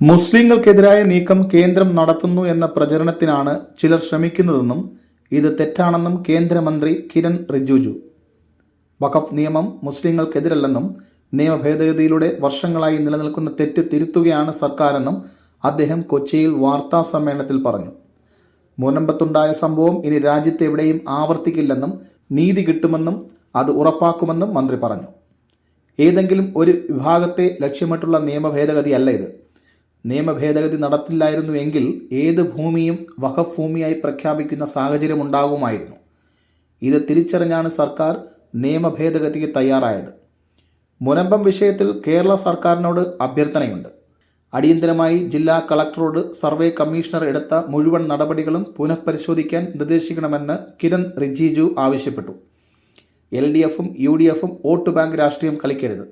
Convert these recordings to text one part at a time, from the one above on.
മുസ്ലിങ്ങൾക്കെതിരായ നീക്കം കേന്ദ്രം നടത്തുന്നു എന്ന പ്രചരണത്തിനാണ് ചിലർ ശ്രമിക്കുന്നതെന്നും ഇത് തെറ്റാണെന്നും കേന്ദ്രമന്ത്രി കിരൺ റിജിജു. വഖഫ് നിയമം മുസ്ലിങ്ങൾക്കെതിരല്ലെന്നും നിയമ ഭേദഗതിയിലൂടെ വർഷങ്ങളായി നിലനിൽക്കുന്ന തെറ്റ് തിരുത്തുകയാണ് സർക്കാരെന്നും അദ്ദേഹം കൊച്ചിയിൽ വാർത്താ സമ്മേളനത്തിൽ പറഞ്ഞു. മുനമ്പത്തുണ്ടായ സംഭവം ഇനി രാജ്യത്ത് എവിടെയും ആവർത്തിക്കില്ലെന്നും നീതി കിട്ടുമെന്നും അത് ഉറപ്പാക്കുമെന്നും മന്ത്രി പറഞ്ഞു. ഏതെങ്കിലും ഒരു വിഭാഗത്തെ ലക്ഷ്യമിട്ടുള്ള നിയമ ഭേദഗതിയല്ല ഇത്. നിയമ ഭേദഗതി നടത്തില്ലായിരുന്നു എങ്കിൽ ഏത് ഭൂമിയും വഖഫ് ഭൂമിയായി പ്രഖ്യാപിക്കുന്ന സാഹചര്യം ഉണ്ടാകുമായിരുന്നു. ഇത് തിരിച്ചറിഞ്ഞാണ് സർക്കാർ നിയമ ഭേദഗതിക്ക് തയ്യാറായത്. മുനമ്പം വിഷയത്തിൽ കേരള സർക്കാരിനോട് അഭ്യർത്ഥനയുണ്ട്. അടിയന്തരമായി ജില്ലാ കളക്ടറോട് സർവേ കമ്മീഷണർ എടുത്ത മുഴുവൻ നടപടികളും പുനഃപരിശോധിക്കാൻ നിർദ്ദേശിക്കണമെന്ന് കിരൺ റിജിജു ആവശ്യപ്പെട്ടു. എൽ ഡി എഫും യു ഡി എഫും വോട്ട് ബാങ്ക് രാഷ്ട്രീയം കളിക്കരുത്.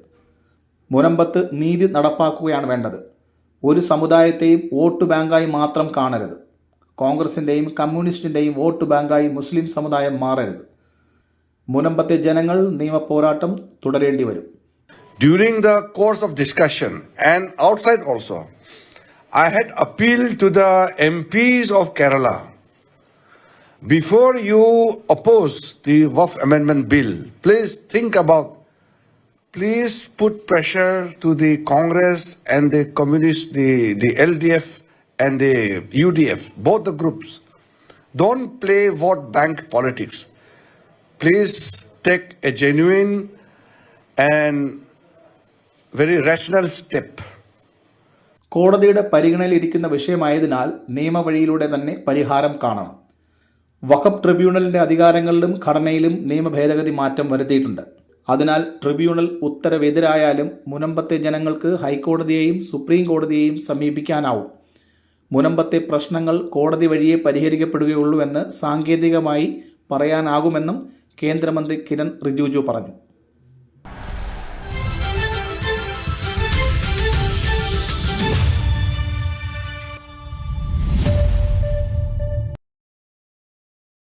മുനമ്പത്ത് നീതി നടപ്പാക്കുകയാണ് വേണ്ടത്. ഒരു സമുദായത്തെയും വോട്ട് ബാങ്കായി മാത്രം കാണരുത്. കോൺഗ്രസിന്റെയും കമ്മ്യൂണിസ്റ്റിന്റെയും വോട്ട് ബാങ്കായി മുസ്ലിം സമുദായം മാറരുത്. മുനമ്പത്തെ ജനങ്ങൾ നിയമ പോരാട്ടം തുടരേണ്ടി വരും. During the course of discussion and outside also I had appeal to the M Ps of Kerala before you oppose the Waqf അമെൻമെന്റ് bill please think about please put pressure to the Congress and the Communists, the, the LDF and the UDF, both the groups. Don't play vote bank politics. Please take a genuine and very rational step. കോടതിയുടെ പരിഗണനയിലിരിക്കുന്ന വിഷയമായതിനാൽ നിയമവഴിയിലൂടെ തന്നെ പരിഹാരം കാണണം വഖഫ് ട്രിബ്യൂണലിന്റെ അധികാരങ്ങളിലും ഘടനയിലും നിയമ ഭേദഗതി മാറ്റം വരുത്തിയിട്ടുണ്ട് അതിനാൽ tribunal ഉത്തരവെതിരായാലും മുനമ്പത്തെ ജനങ്ങൾക്ക് ഹൈക്കോടതിയെയും സുപ്രീം കോടതിയെയും സമീപിക്കാനാവും. മുനമ്പത്തെ പ്രശ്നങ്ങൾ കോടതി വഴിയേ പരിഹരിക്കപ്പെടുകയുള്ളൂവെന്ന് സാങ്കേതികമായി പറയാനാകുമെന്നും കേന്ദ്രമന്ത്രി കിരൺ റിജിജു പറഞ്ഞു.